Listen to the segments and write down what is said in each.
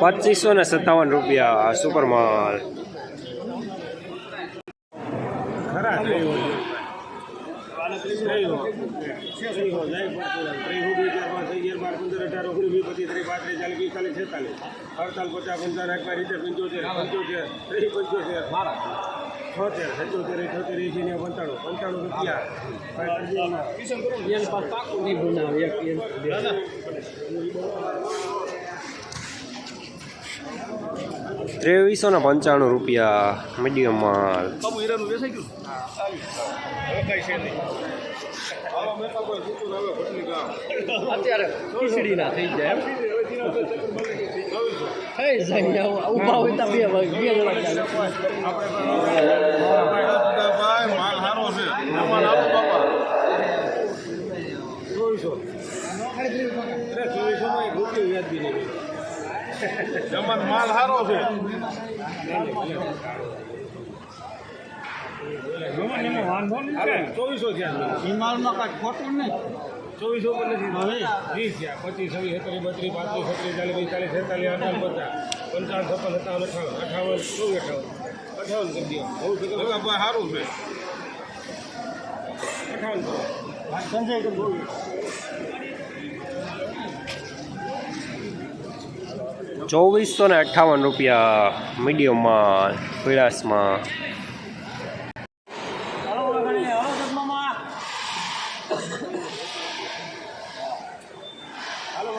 પચીસો ને સત્તાવન રૂપિયા સુપર માલ અડતાલીસ પચાસ પંચાવન પંચોતેર પંચોતેર ત્રીસ પંચોતેર છોતેર સત્યોતેર અઠ્યોતેર એસી ને પંચાણું. પંચાણું રૂપિયા. ત્રેવીસો ને પંચાણું રૂપિયા મીડિયમ માલ. અત્યારે થઈ જાય ચોવીસો જાય ઊભા હોય તો બે વાગે બે જણા ચાલે માલ સારો છે ચોવીસો અરે ચોવીસો માં એક રૂપિયો વ્યાજબી નહીં જમણ માલ સારો છે. ચોવીસો થયા હિમાલમાં કાંઈ ખોટું નહીં. ચોવીસો પર નથી વીસ થયા પચીસ છવ્વીસ સત્તરી બત્રીસ પાંત્રીસ છત્રીસ ચાલીસ પિસ્તાલીસ છેતાલીસ અઠાવન પચાસ પંચાવન છપ્પન સત્તાવન અઠાવન અઠાવન ચોવીસ અઠાવન? અઠાવન કરી દો. બહુ સારું છે. અઠાવન સંજય ચોવીસો ને અઠ્ઠાવન રૂપિયા મીડિયમ માલ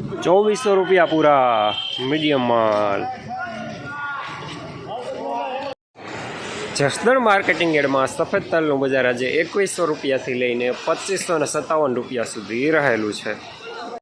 ચોવીસો રૂપિયા પૂરા મીડિયમ માલ. જસદણ માર્કેટિંગ એડમાં સફેદ તલનું બજાર આજે એકવીસો રૂપિયાથી લઈને પચીસો ને સત્તાવન રૂપિયા સુધી રહેલું છે.